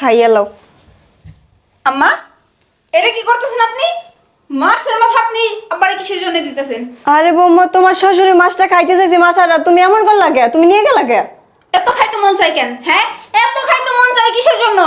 খাইয়া লও। আম্মা এটা কি করতেছেন আপনি? মাছের মাথা আপনি আব্বারে কিসের জন্য দিতেছেন? আরে বৌমা তোমার শ্বশুরে মাছটা খাইতে চাইছি মাথাটা তুমি এমন করলা কে? তুমি নিয়ে গেলা কে? এত খাইতে মন চাই কেন হ্যাঁ? এত খাইতে মন চাই কিসের জন্য?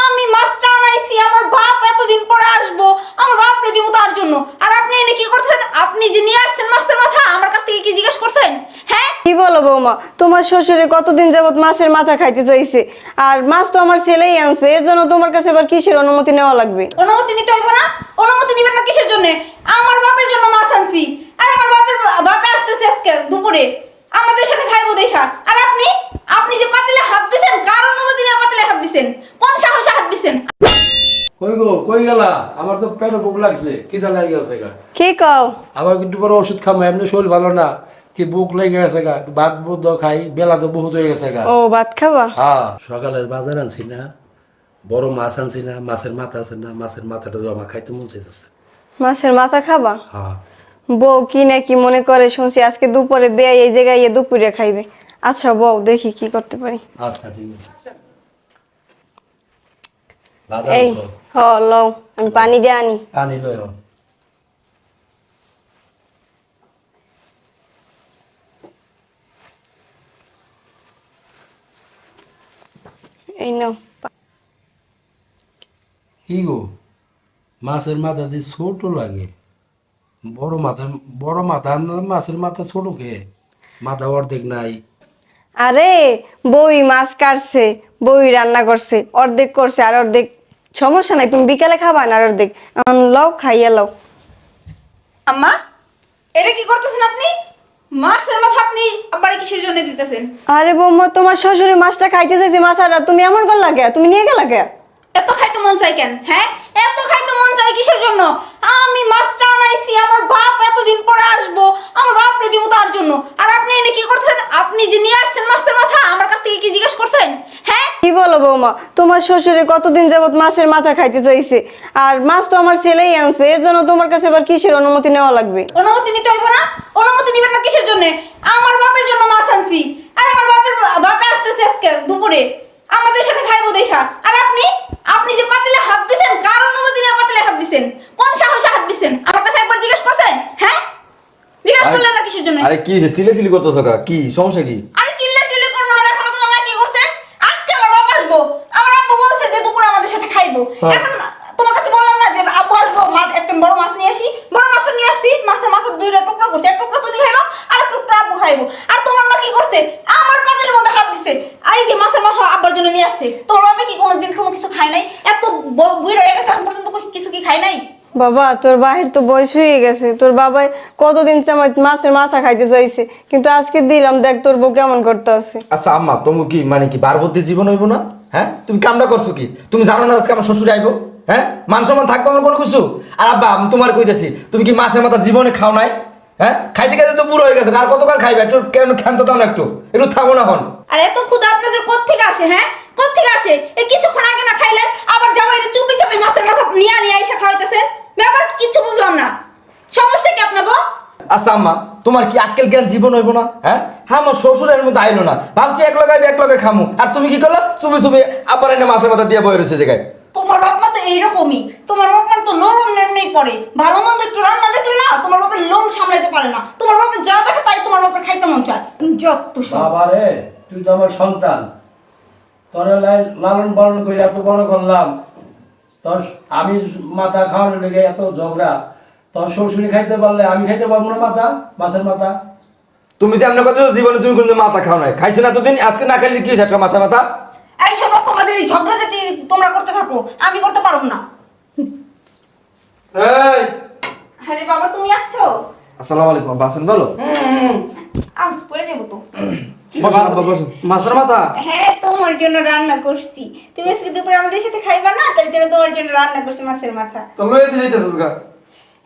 আমি মাছটা আনাইছি আমার বাপ এতদিন পরে আসব আমার বাপরে দিব তার জন্য। আর আপনি এনে কি করছেন আপনি যে নিয়ে আসছেন মাছের মাথা আমার কাছ থেকে কি জিজ্ঞেস করছেন? হ্যাঁ? কি বলো বৌমা? তোমার শ্বশুরে কতদিন যাবত মাছের মাথা খাইতে চাইছে? আর মাছ তো আমার ছেলেই আনছে এর জন্য তোমার কাছে এবার কিসের অনুমতি নেওয়া লাগবে? অনুমতি নিতে হইব না? অনুমতি নিবেন না কিসের জন্য? আমার বাপের জন্য মাছ আনছি। আর আমার বাপের বাপে আসতেছে আজকে দুপুরে। আমাদের সাথে খাইবো দেখা। আর আপনি? আপনি যে পাতিলে হাত দিছেন কার অনুমতি নিয়ে পাতিলে হাত দিছেন? কোন সাহসে হাত দিছেন? কই গো কই গেলা? আমার তো পেটে বুক লাগছে খিদা লাগে গেছে কি কও? আবার একটু পরে ওষুধ খামো এমনি শরীর ভালো না। কি বুক লেগে গেছে গা? ভাত বুদ্ধ খাই বেলা তো বহুত হয়ে গেছে গা। ও ভাত খাবা? হ্যাঁ সকালে বাজার আনছি না বড় মাছ আনছি না মাছের মাথা আছে না মাছের মাথাটা তো আমার খাইতে মন চাইতেছে। মাছের মাথা খাবা? হ্যাঁ। বউ কি না কি মনে করে শুনছি আজকে দুপুরে বেয়ে এই জায়গায় ইয়ে দুপুরে খাইবে। আচ্ছা বউ দেখি কি করতে পারি। আচ্ছা ঠিক আছে। এই হ লও আমি পানি দিয়ে আনি। পানি লই এই নাও। কি গো? মাছের মাথা দিয়ে ছোট লাগে। বড় মাথা বড় মাথা মাছের মাথা ছোট কে? মাথা অর্ধেক নাই। আরে বই মাছ কাটছে বই রান্না করছে অর্ধেক করছে আর অর্ধেক সমস্যা নাই তুমি বিকালে খাবা না আর অর্ধেক। লও খাইয়া লও। আম্মা এটা কি করতেছেন আপনি? মাছের মাথা আপনি আব্বারে কিসের জন্য দিতেছেন? আরে বৌমা তোমার শ্বশুরে মাছটা খাইতে চাইছি মাথাটা তুমি এমন করলা কে? তুমি নিয়ে গেলা কে? এত খাইতে মন চাই কেন হ্যাঁ? এত খাইতে মন চাই কিসের জন্য? আমি মাছটা আনাইছি আমার বাপ এতদিন পরে আসব আমার বাপরে দিব তার জন্য। আর আপনি এনে কি করতেছেন? আপনি যে নিয়ে আসছেন মাছের মাথা আমার কাছ থেকে কি জিজ্ঞেস করছেন? হ্যাঁ? কি বলো বৌমা তোমার শ্বশুরে কতদিন যাবত মাছের মাথা খাইতে চাইছে? আর মাছ তো আমার ছেলেই আনছে এর জন্য তোমার কাছে এবার কিসের অনুমতি নেওয়া লাগবে? অনুমতি নিতে হইব না। অনুমতি নিবেন না কিসের জন্য আমার বাপের জন্য মাছ আনছি আর আমার বাপের বাপে আসতেছে আজকে দুপুরে আমাদের সাথে খাইবো দেখা আর আপনি আপনি যে পাতিলে হাত দিছেন কার অনুমতি নিয়ে পাতিলে হাত দিছেন কোন সাহসে হাত দিছেন আমার কাছে একবার জিজ্ঞেস করছেন হ্যাঁ জিজ্ঞেস আরে- করলেন না কিসের জন্য আরে কি হয়েছে? সিলে সিলি করতেছো কা? কি? সমস্যা কি? আরে চিল্লা চিল্লি করব না এখন তোমার মা কি করছে? আজকে আমার বাবা আসব। আমার আব্বু বলছে যে দুপুরে আমাদের সাথে খাইবো। হ্যাঁ। এখন তোমার কাছে বললাম না যে আব্বু আসব মাছ একটা বড় মাছ নিয়ে আসি। বড় মাছ নিয়ে আসছি মাছের মাথা দুইটা টুকরা করছে। এক টুকরা তুমি খাইবা আর এক টুকরা আব্বু খাইবো। আর তোমার মা কি করছে? আমার পাতের মধ্যে হাত দিছে। এই যে মাছের মাথা আব্বার জন্য নিয়ে আসছে। তোমার বাবা কি কোনোদিন কোনো কিছু খায় নাই? এত ব- বুড়ো হয়ে গেছে এখন পর্যন্ত কিছু কি খায় নাই? বাবা তোর বাহির তো বয়স হয়ে গেছে। তোর বাবাই কতদিন মাছের মাথা খাইতে চাইছে? কিন্তু আজকে দিলাম দেখ তোর বউ কেমন করতে আছে। আচ্ছা আম্মা তুমি কি মানে কি বারবদ্ধির জীবন হইব না? হ্যাঁ? তুমি কামটা করছ কি? তুমি জানো না আজকে আমার শ্বশুর আইবো? হ্যাঁ? মান সম্মান থাকব আমার কোনো কিছু? আর আব্বা আমি তোমার কইতেছি তুমি কি মাছের মাথা জীবনে খাও নাই? হ্যাঁ? খাইতে খাইতে তো বুড়ো হয়ে গেছে আর কতকাল খাইবে? একটু কেন ক্ষান্ত দাও না একটু। একটু থাকো না হন আর এত ক্ষুধা আপনাদের কোত্থেকে আসে হ্যাঁ? কোত্থেকে আসে? এই কিছুক্ষণ আগে না খাইলেন আবার জামাইটা চুপি চাপি মাছের মাথা নিয়ে নিয়ে এসে খাওয়াইতেছেন? ব্যাপার কিচ্ছু বুঝলাম না। সমস্যা কি আপনাকে আচ্ছা আম্মা তোমার কি আক্কেল জ্ঞান জীবন হইব না? হ্যাঁ? হ্যাঁ আমার শ্বশুরের মধ্যে আইলো না। ভাবছি এক লগাইবে এক লগে খামু। আর তুমি কি করল? চুপি চুপি আবার এনে মাছের মাথা দিয়ে বয়ে রয়েছে জায়গায় তোমার বাপ মা তো এইরকমই। তোমার বাপমা তো লোন নেই পড়ে ভালো মন্দ একটু রান্না দেখলে না তোমার বাপের লোন সামলাতে পারে না। তোমার বাপের যা দেখে তাই তোমার বাপের খাইতে মন চায়। যত বাবা রে তুই তো আমার সন্তান। তোর লালন পালন করে এত বড় করলাম। আমি মাথা খাওয়ানোর লেগে এত ঝগড়া তো শ্বশুরি খাইতে পারলে আমি খাইতে পারব না মাথা মাছের মাথা। তুমি যে এমন কথা জীবনে তুমি কোনো মাথা খাও নাই। খাইছো না এতদিন আজকে না খাইলে কি একটা মাথা মাথা? এই শোনো তোমাদের এই ঝগড়া যেটি তোমরা করতে থাকো আমি করতে পারব না। এই! আরে বাবা তুমি আসছো? আসসালামু আলাইকুম বাসন বলো। আজ পড়ে যাব তো। মাছের মাথা? হ্যাঁ তোমার জন্য রান্না করছি। তুমি আজকে দুপুরে আমাদের সাথে খাইবা না? তার জন্য তোমার জন্য রান্না করছি মাছের মাথা। তো লইতে যাইতেছিস গা?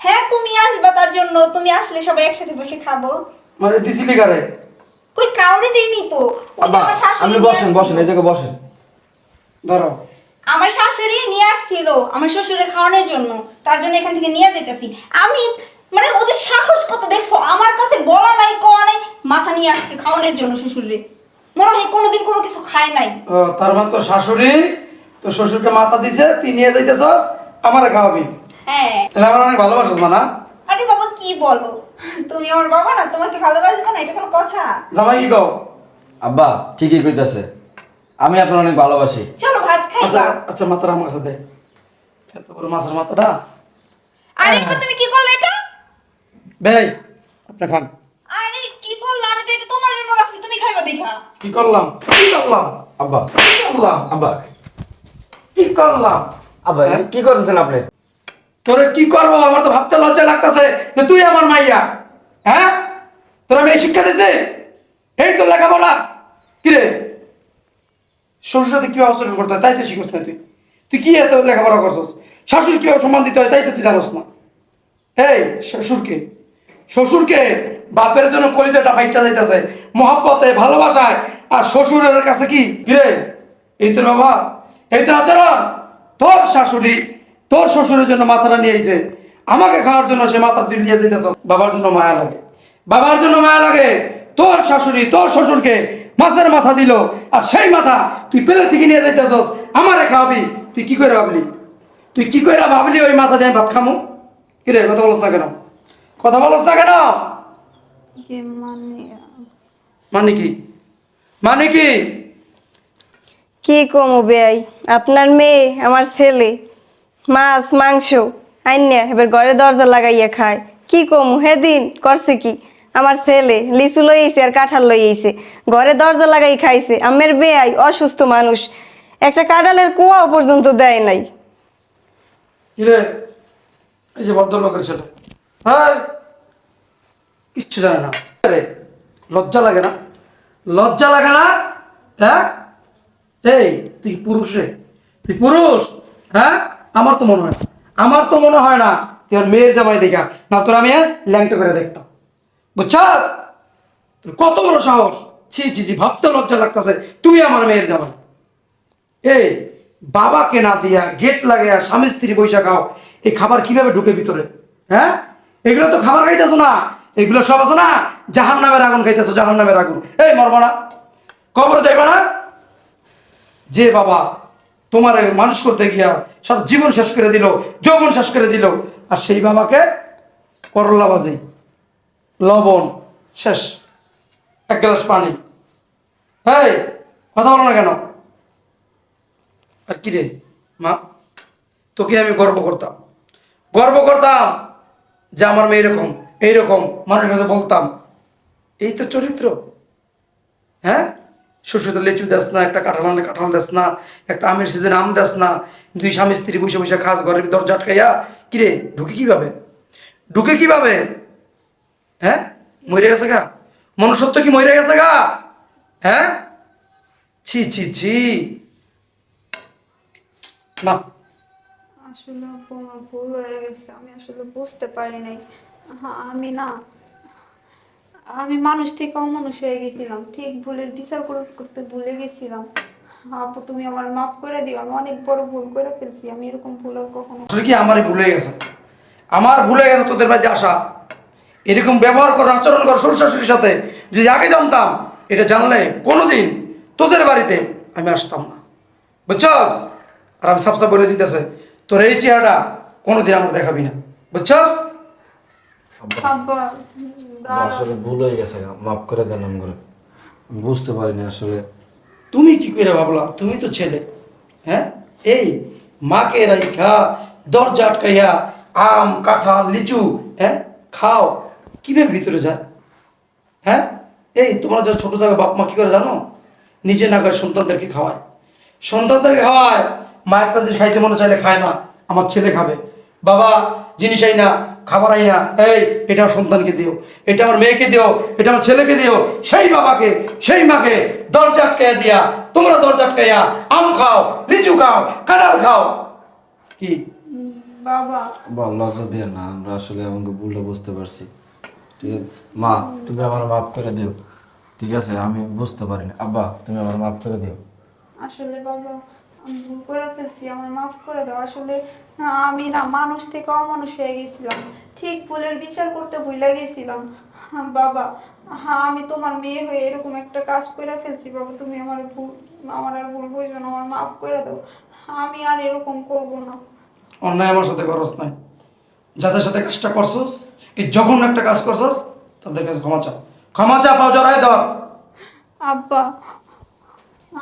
হ্যাঁ তুমি আসবা তার জন্য। তুমি আসলে সবাই একসাথে বসে খাব। মানে দিছিলি কারে কই কাউরে দেইনি তো। ওই আব্বা আমার শাশুড়ি আপনি নিয়ে বসেন আসছিল। বসেন এই জায়গায় বসেন। ধরো। আমার শাশুড়ি নিয়ে আসছিল আমার শ্বশুরে খাওয়ানোর জন্য। তার জন্য এখান থেকে নিয়ে যেতেছি আমি মানে ওদের সাহস কত দেখছ? আমার কাছে বলা নাই কোয়া নাই মাথা নিয়ে আসছে খাওয়ানোর জন্য শ্বশুরে মনে হয় কোনোদিন কোনো কিছু খায় নাই। ও, তার মানে তোর শাশুড়ি তো শ্বশুরকে মাথা দিছে তুই নিয়ে যাইতেছস আমারে খাওয়াবি। হ্যাঁ। তাহলে আমার অনেক ভালোবাসিস মা না আরে বাবা কি বলো? তুমি আমার বাবা না তোমাকে ভালোবাসবে না এটা কোনো কথা। জামাই কি কও? আব্বা ঠিকই কইতাছে। আমি আপনার অনেক ভালোবাসি। চলো ভাত আচ্ছা খাইবা আচ্ছা মাথাটা আমার কাছে দে। এত বড় মাছের মাথাটা। আরে তুমি কি করলে এটা? ভাই আপনি খান আরে কি করলে আমি তো এটা তোমার জন্য রাখছি তুমি খাইবা দেখা কি করলাম? কি করলাম? আব্বা। কি করলাম? আব্বা। কি করলাম? আব্বা হ্যাঁ? কি করতেছেন আপনি? তোরে কি করব? আমার তো ভাবতে লজ্জা লাগতেছে যে তুই আমার মাইয়া। হ্যাঁ? তোর আমি এই শিক্ষা দিছি এই তোর লেখাপড়া। কিরে শ্বশুর সাথে কীভাবে আচরণ করতে হয়? তাই তো শিখছ না তুই। তুই কি এত লেখাপড়া করছস? শাশুড়ি কীভাবে সম্মান দিতে হয়? তাই তো তুই জানোস না। এই শ্বশুরকে। শ্বশুরকে বাপের জন্য কলিজাটা ফাইটটা যাইতেছে। মহাব্বতে, ভালোবাসায়। আর শ্বশুরের কাছে কি? কিরে? এই তোর বাবা, এই তোর আচরণ। তোর শাশুড়ি, তোর শ্বশুরের জন্য মাথাটা নিয়ে আইছে। আমাকে খাওয়ার জন্য সে মাথা তুই নিয়ে যেতেছ বাবার জন্য মায়া লাগে। বাবার জন্য মায়া লাগে। তোর শাশুড়ি, তোর শ্বশুরকে মাছের মাথা দিল। আর সেই মাথা তুই পেলের থেকে নিয়ে যাইতেছস। আমারে খাওয়াবি। তুই কি করে ভাবলি? তুই কি করে ভাবলি ওই মাথা দিয়ে ভাত খামু? কিরে, কথা বলছ না কেন? কথা বলছ না কেন? মানে কি? মানে কি? কি কমু বেয়াই? আপনার মেয়ে আমার ছেলে মাছ মাংস আইনিয়া এবার ঘরে দরজা লাগাইয়া খায়। কি কমু? হেদিন করছে কি? আমার ছেলে লিচু লই আইছে আর কাঁঠাল লই আইছে। ঘরে দরজা লাগাই খাইছে। আমের বেয়াই অসুস্থ মানুষ। একটা কাঁঠালের কুয়াও পর্যন্ত দেয় নাই। কিরে এই যে ভদ্রলোকের ছেলে। হ্যাঁ কিচ্ছু জানে না। লজ্জা লাগে না? লজ্জা লাগে না? হ্যাঁ? এই, তুই পুরুষ রে। তুই পুরুষ? হ্যাঁ? আমার তো মনে হয় আমার তো মনে হয় না। তুই মেয়ের জামাই দেখা। না তোর আমি ল্যাংটা করে দেখতাম। বুঝছাস? তোর কত বড় সাহস। ছি ছি ছি ভাবতে লজ্জা লাগতেছে। তুমি আমার মেয়ের জামাই। এই, বাবাকে না দিয়া গেট লাগাইয়া স্বামী স্ত্রী বৈশা খাও এই খাবার কীভাবে ঢুকে ভিতরে? হ্যাঁ? এগুলো তো খাবার খাইতেছো না। এগুলো সব আছে না? জাহান নামের আগুন খাইতেছো জাহান নামের আগুন। এই, মরবা না। কবর যাইবা না। যে বাবা তোমার মানুষ করতে গিয়া সব জীবন শেষ করে দিল, যৌবন শেষ করে দিল, আর সেই বাবাকে করলা বাজি লবণ, শেষ। এক গ্লাস পানি। এই, কথা বলো না কেন? আর কি রে মা, তোকে আমি গর্ব করতাম। গর্ব করতাম যে আমার মেয়ে এরকম। এইরকম মানুষের কাছে বলতাম, এই তো চরিত্র। হ্যাঁ? শ্বশুর লেচু দেস না, একটা কাঁঠাল আনলে কাঁঠাল দেস না, একটা আমের সিজনে আম দেস না, দুই স্বামী স্ত্রী বসে বসে খাস ঘরের দরজা আটকাইয়া কিরে, ঢুকে কীভাবে? ঢুকে কীভাবে? হ্যাঁ? মরে গেছে গা? মনুষ্যত্ব কি মরে গেছে গা? হ্যাঁ? ছি ছি ছি। না। আসলে ভুল হয়ে গেছে, আমি আসলে বুঝতে পারি নাই। আমি না, আমি মানুষ থেকে অমানুষ হয়ে গেছিলাম। ঠিক ভুলের বিচার করতে ভুলে গেছিলাম। আপু, তুমি আমার মাফ করে দিও, আমি অনেক বড় ভুল করে ফেলছি, আমি এরকম ভুল আর কখনো আসলে কি আমারই ভুলে গেছে? আমার ভুলে গেছে তোদের বাড়িতে আসা? এরকম ব্যবহার কর, আচরণ কর, শ্বশুর শাশুড়ির সাথে যদি আগে জানতাম, এটা জানলে কোনোদিন তোদের বাড়িতে আমি আসতাম না। বুঝছস? আর আমি সাফ বলে দিতেছে, তোর এই চেহারাটা কোনোদিন আমরা দেখাবি না। বুঝছস? আব্বা আসলে ভুল হয়ে গেছে মাফ করে দেন করে। বুঝতে পারিনি আসলে। তুমি কি করে ভাবলা? তুমি তো ছেলে হ্যাঁ? এই মাকে রাইখা দরজা আটকাইয়া আম কাঁঠাল লিচু হ্যাঁ? খাও। কীভাবে ভিতরে যায়? হ্যাঁ? এই তোমরা যা ছোট জায়গা বাপ মা কি করে জানো? নিজে না খায় সন্তানদেরকে খাওয়ায়। সন্তানদেরকে খাওয়ায় মায়ের কাছে খাইতে মনে চাইলে খায় না আমার ছেলে খাবে। বাবা জিনিস আই না খাবার আই না এই এটা আমার সন্তানকে দিও এটা আমার মেয়েকে দিও এটা আমার ছেলেকে দিও সেই বাবাকে সেই মাকে দরজা আটকাইয়া দিয়া তোমরা দরজা আটকাইয়া আম খাও লিচু খাও কাঁঠাল খাও। কি? বাবা। লজ্জা দিয়ে না আমরা আসলে আমাকে ভুলটা বুঝতে পারছি। ঠিক আছে? মা তুমি আমার মাফ করে দিও। ঠিক আছে? আমি বুঝতে পারিনি। আব্বা তুমি আমার মাফ করে দিও। আসলে বাবা আমি ভুল করে ফেলছি আমার মাফ করে দাও। আসলে আমি না মানুষ থেকে অমানুষ হয়ে গেছিলাম। ঠিক ভুলের বিচার করতে ভুলে গেছিলাম। হ্যাঁ বাবা হ্যাঁ আমি তোমার মেয়ে হয়ে এরকম একটা কাজ করে ফেলছি। বাবা তুমি আমার ভুল আমার আর ভুল বুঝবে না আমার মাফ করে দাও। আমি আর এরকম করব না। অন্যায় আমার সাথে করস নাই। যাদের সাথে কাজটা করছস এই যখন একটা কাজ করছস তাদের কাছে ক্ষমা চা ক্ষমা চা পাও জড়াই ধর। আব্বা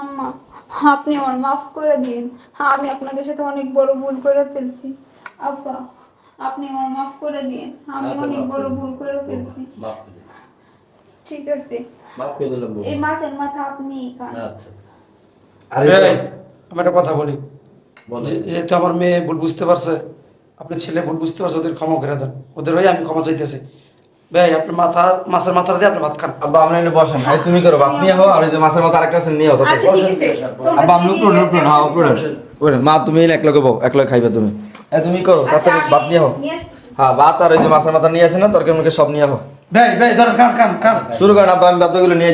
আম্মা। আপনি আমার মাফ করে দিন। হ্যাঁ আমি আপনাদের সাথে অনেক বড় ভুল করে ফেলছি। আব্বা আপনি আমার মাফ করে দিন। আমি আচ্ছা, অনেক বড় ভুল করে ফেলছি। ঠিক আছে। মাফ করে দিলাম। এই মাছের মাথা আপনি খান আচ্ছা আরে আমি একটা কথা বলি। বলো। যে- যেহেতু আমার মেয়ে ভুল বুঝতে পারছে আপনার ছেলে ভুল বুঝতে পারছে ওদের ক্ষমা করে দেন। ওদের হয়ে আমি ক্ষমা চাইতেছি। ভাই আপনি মাথা মাছের মাথা দিয়ে আপনি ভাত খান। আব্বা আমরা এনে বসেন। এই তুমি করো বাপ নিয়ে হও আর ওই যে মাছের মতো আরেকটা আছে নিয়ে হও। আচ্ছা আব্বা আমি উপরে উপরে হ্যাঁ উপরে বসেন। মা তুমি এক লগে বউ এক লগে খাইবে তুমি। তুমি করো তাতে আমি ভাত নিয়ে হও। হ্যাঁ ভাত আর ওই যে মাছের মাথা নিয়ে আসে না তরকারি মুখে সব নিয়ে হও। ভাই ভাই ধর খান খান খান। শুরু করেন আব্বা আমি নিয়ে